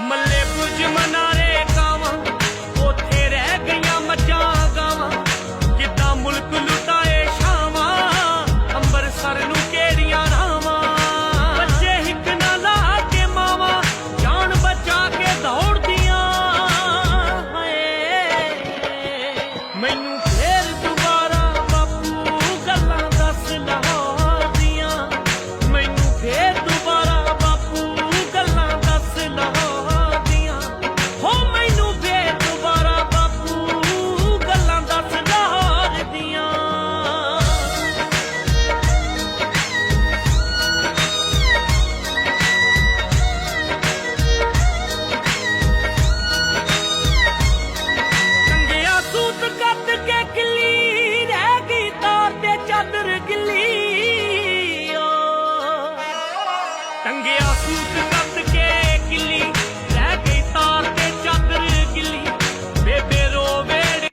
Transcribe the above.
ਮੱਲੇ ਪੁੱਜ ਮਨਾਰੇ ਕਾਵਾਂ ਉਥੇ ਰਹਿ ਗਈਆਂ ਮੱਝਾਂ ਗਾਵਾਂ ਕਿਦਾਂ ਮੁਲਕ ਝੂਠ ਕੱਟ ਕੇ ਕਿੱਲੀ